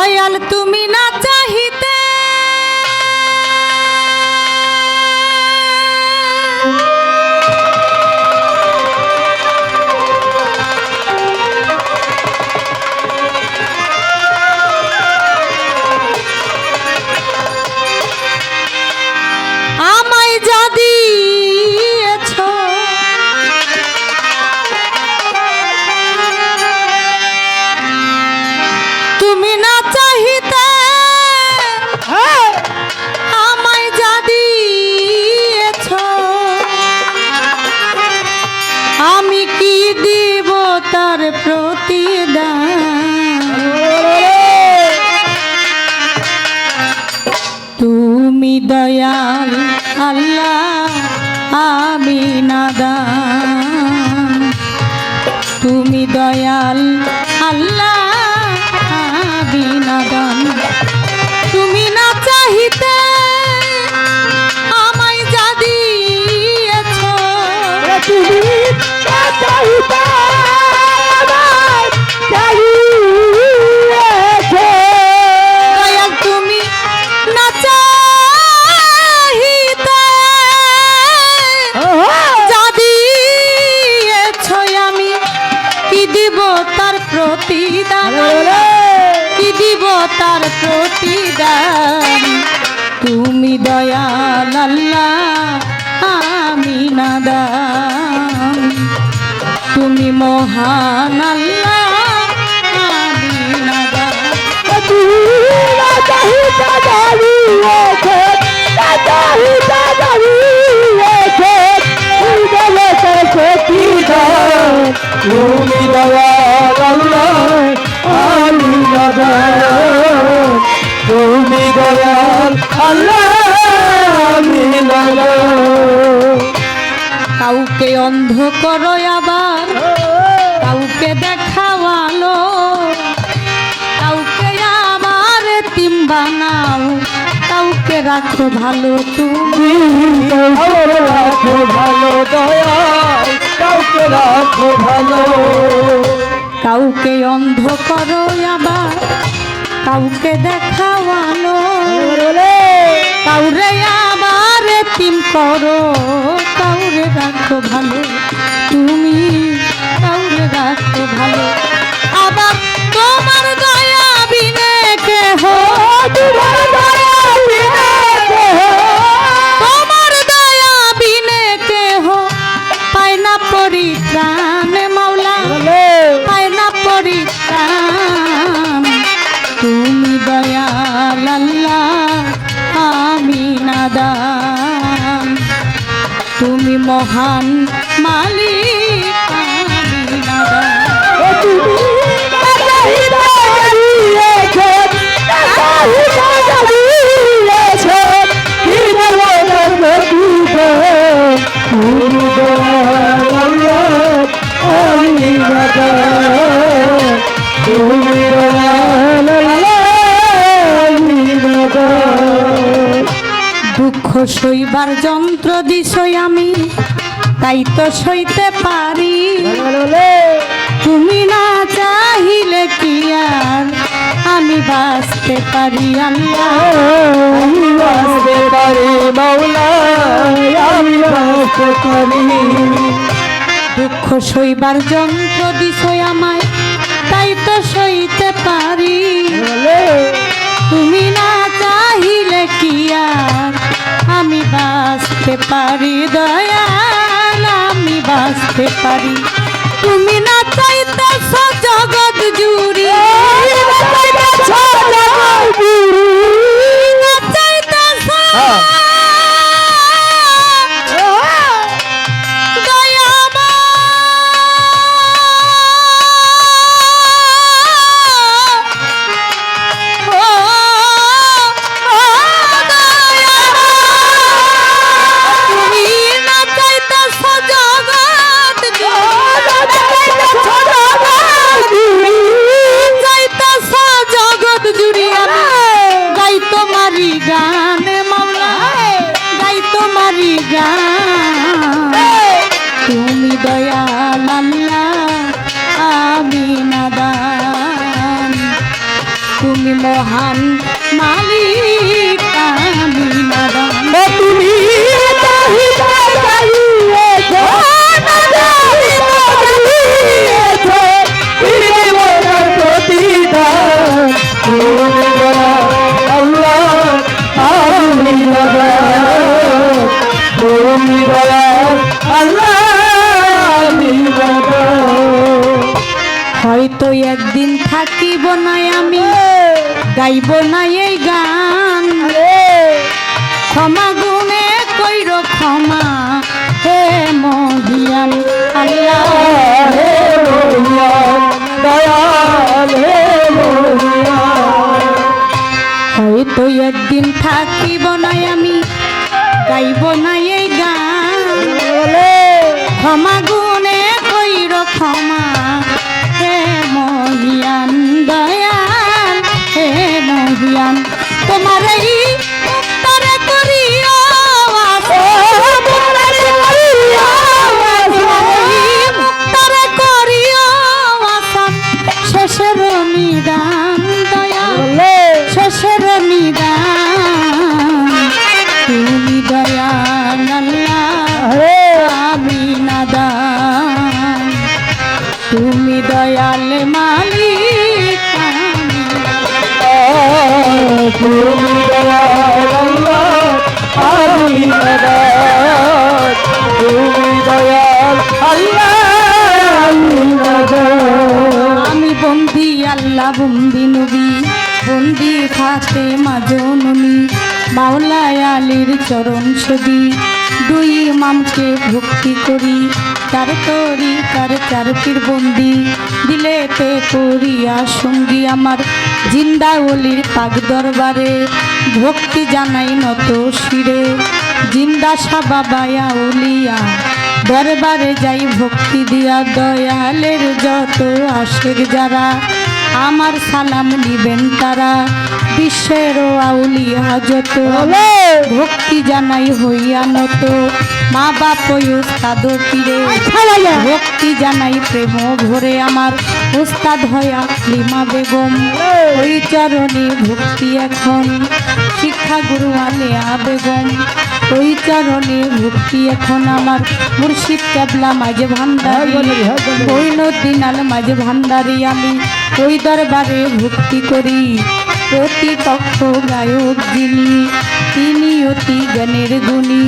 দয়াল তুমি না চাহিতে নাদান তুমি দয়াল আল্লাহ নাদান তুমি না চাহিতে প্রতিদান। কি দিব তার প্রতিদান? তুমি দয়াল আল্লাহ আমি নাদান। তুমি মহান আল্লাহ আমি নাদান। অন্ধ করো আবার। কাউকে দেখাওয়ালো। কাউকে আবার তিম বানাও। কাউকে রাখো ভালো তুমি। রাখো ভালো কাউকে রাখো ভালো। কাউকে অন্ধ করো আবার। কাউকে দেখাওয়ালো। কাউরে আবার তিম করো। রাখো ভালো তুমি কাউরে রাখো ভালো। আবার তোমার দয়া বিনে কেহ তোমার মহান মালিক তাই তো সইতে পারি। তুমি না চাহিলে কি আর? আমি বাঁচতে পারি আল্লাহ। আমি বাঁচতে পারি মাওলা। আমি বাঁচতে পারি। দুঃখ সইবার যন্ত্র দিছই আমায় তাই তো সইতে পারি। তুমি না চাহিলে কি আর? আমি বাঁচতে পারি আমি বাঁচতে পারি। তুমি না চাইতেছ জগৎ জুড়ি। না চাইতেছ গান মাওলা গাই তোমারি গান। তুমি দয়াল আল্লাহ আমি নাদান। তুমি মহান না আমি। গাইব না এই গান। ক্ষমা গুণে কইর ক্ষমা। হে মহিয়ান আল্লাহ। হয়তো একদিন থাকিব না আমি, গাইব না এই গান। ক্ষমা গুণে কইর ক্ষমা। মহিয়ান তোমার এই উত্তরে। মুক্তারে শেষের নিদান ছবি দুই ইমামকে ভক্তি করি, তার তরি, তার চার বন্দি দিলেতে করিয়া সঙ্গী আমার জিন্দা অলির পাক দরবারে। ভক্তি জানাই নত শিরে, জিন্দা সাবা বায়া উলিয়া। দরবারে যাই ভক্তি দিয়া, দয়ালের যত আশেক যারা আমার সালাম নিবেন তারা। বিশ্বের আউলিয়া যত ভক্তি জানাই হইয়া নত মা বাপ উস্তাদ পীরে ভক্তি জানাই প্রেম ভরে আমার। উস্তাদ হয়া লিমা বেগম। ওই চরণে ভক্তি এখন। শিক্ষা গুরু আলেয়া বেগম। ওই চরণে ভক্তি এখন আমার। মুর্শিদ কেবলা মাঝে ভান্ডারি বৈনদ্দিন আল মাঝে ভান্ডারি আমি। ওই দরবারে ভক্তি করি প্রতিপক্ষ গায়ক যিনি। তিনি অতি জ্ঞানের গুণী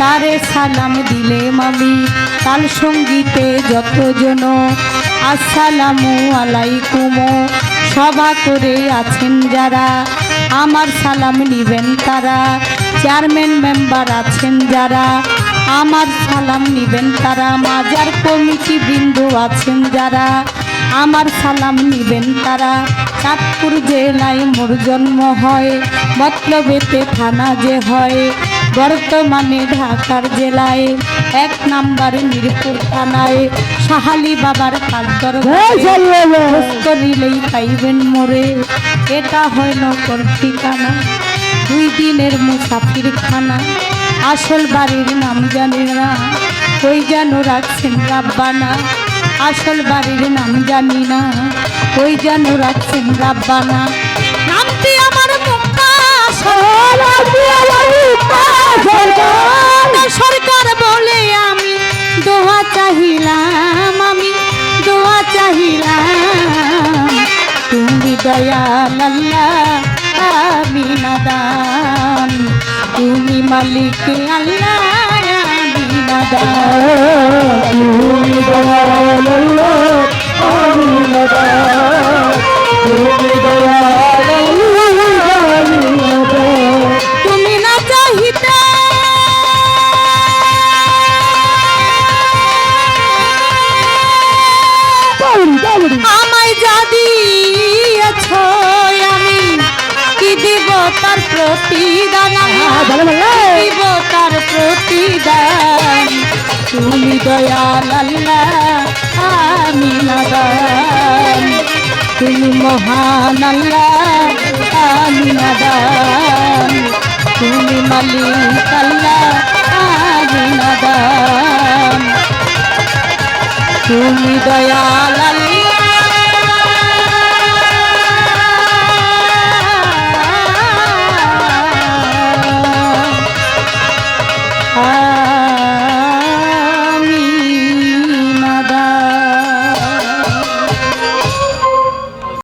তারে সালাম দিলে মামি তাল সঙ্গীতে যতজন আসসালামু আলাইকুম। সভা করে আছেন যারা আমার সালাম নিবেন তারা। চেয়ারম্যান মেম্বার আছেন যারা। আমার সালাম নিবেন তারা। মাজার কমিটি বৃন্দ আছেন যারা। আমার সালাম নিবেন তারা। চাঁদপুর জেলায় মোর জন্ম হয়। মতলবেতে থানা যে হয়। বর্তমানে ঢাকার জেলায়। এক নাম্বার মিরপুর থানায়। সাহালি বাবার কাকদর করিলেই পাইবেন মোরে। এটা হয় নকর ঠিকানা। দুই দিনের মুসাফির খানা আসল বাড়ির নাম জানি না। ওই যেন রাখছেন রাব্বানা। আসল বাড়ির নাম জানি না। ওই যেন রাখছেন রাব্বানা। নামটি আমার তুমি দয়াল আল্লাহ আমি নাদান। তুমি মালিক আল্লাহ, আমি নাদান। তুমি দয়াল আমি নাদান। তুমি দয়াল তার প্রতিদান আমি দিব তার প্রতিদান। তুমি দয়াল আল্লাহ আমি নাদান। তুমি মহান আল্লাহ আমি নাদান। তুমি মালিক আল্লাহ আমি নাদান। তুমি দয়াল